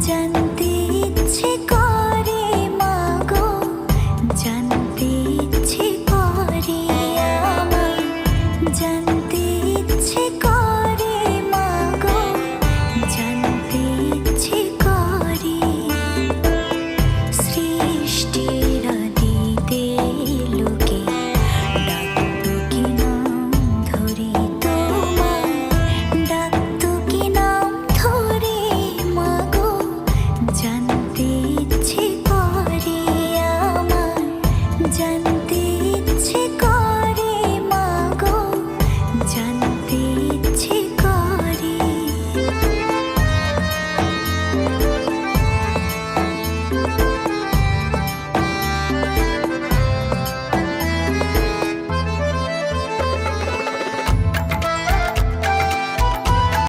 জানতে ইচ্ছে করে মাগো। জানতে ইচ্ছে করে আমার জানতে ইচ্ছে করে মাগো। জানতে ইচ্ছে করে। সৃষ্টি 第一。